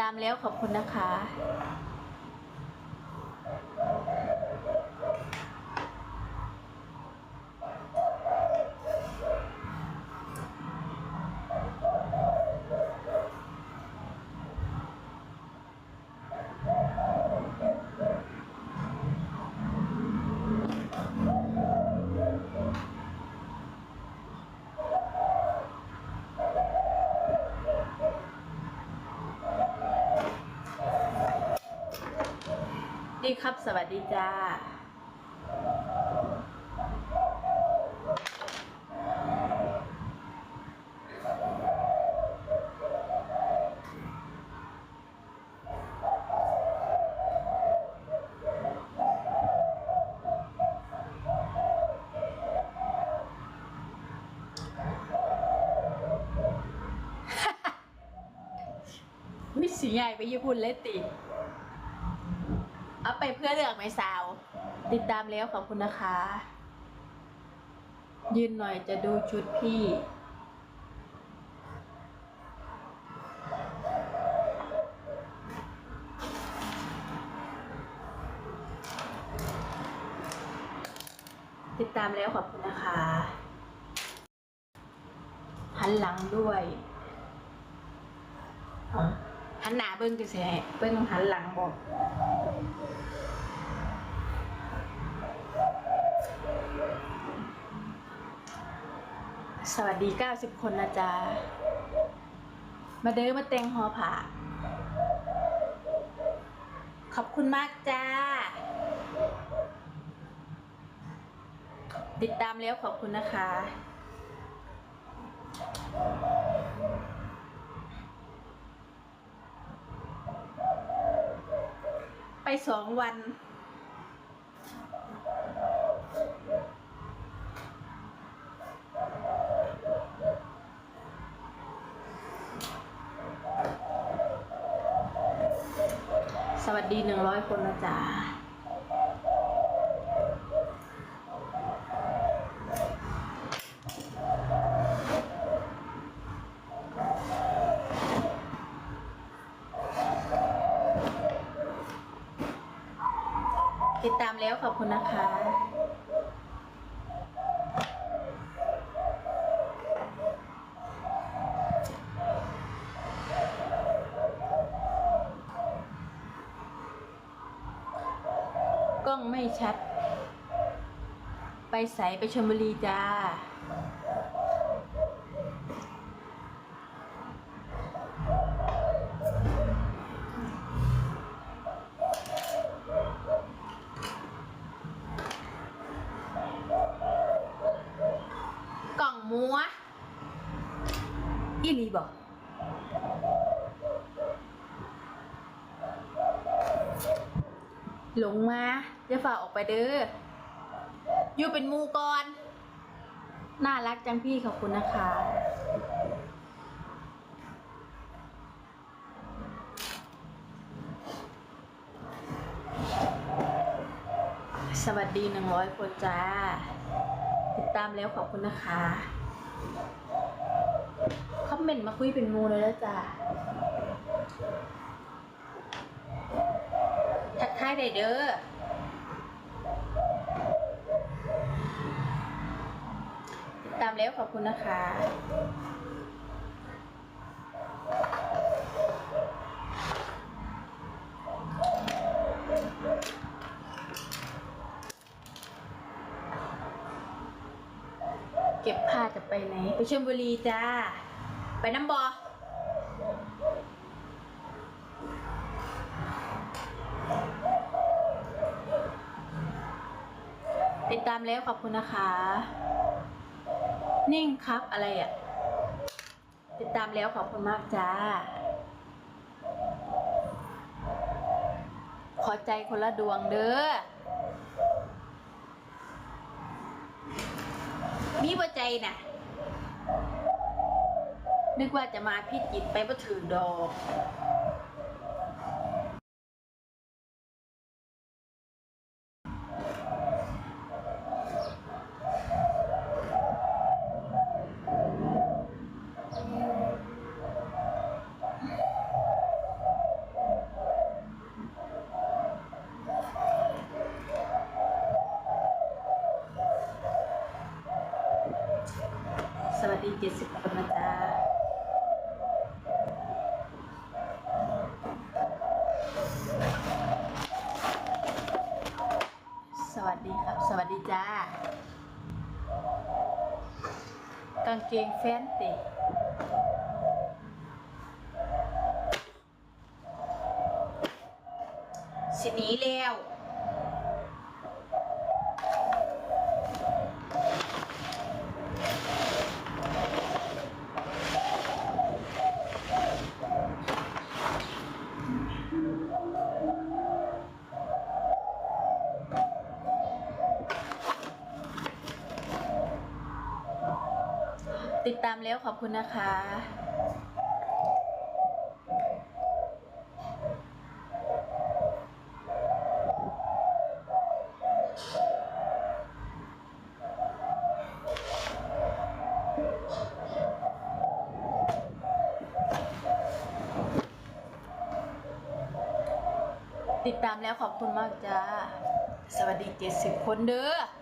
ตามแล้วขอบคุณนะคะ ดีครับ สวัสดีจ้าวิสีใหญ่ไปญี่ปุ่นเลยติ อาไปเพื่อเลือกไหมสาว ติดตามแล้วขอบคุณนะคะ ยืนหน่อยจะดูชุดพี่ติดตามแล้วขอบคุณนะคะ หันหลังด้วยอ๋อ หันหน้าเบิ้งจะเสียเบิ้งหันหลังบอกสวัสดี 90 คนนะจ๊ะ มาเด้อมาเต็งหอผ่าขอบคุณมากจ้า ติดตามแล้วขอบคุณนะคะ ไป สองวัน สวัสดีหนึ่งร้อยคนนะจ๊ะ ติดตามแล้วขอบคุณนะคะกล้องไม่ชัด ไปใสไปชมบุรีจ้า มัวอีหลีบอกหลงมาจะฝ่าออกไปเด้ออยู่เป็นมูก่อน น่ารักจังพี่ขอบคุณนะคะ สวัสดีหนึ่งร้อยคนจ้า ติดตามแล้วขอบคุณนะคะ คอมเมนต์มาคุยเป็นงูเลยแล้วจ้าทักทายได้เด้อติดตามแล้วขอบคุณนะคะ เก็บผ้าจะไปไหน ไปชลบุรีจ้า ไปน้ำบอติดตามแล้วขอบคุณนะคะ นิ่งครับอะไรอะ ติดตามแล้วขอบคุณมากจ้า ขอใจคนละดวงเด้อ มีหัวใจนะนึกว่าจะมาพิจิตไปบ่ถือดอก สวัสดีเจ็ดสิบคนนะจ๊ะสวัสดีครับ สวัสดีจ้ากางเกงแฟนติสินีแล้ว ติดตามแล้วขอบคุณนะคะ ติดตามแล้วขอบคุณมากจ้า สวัสดีเจ็ดสิบคนเด้อ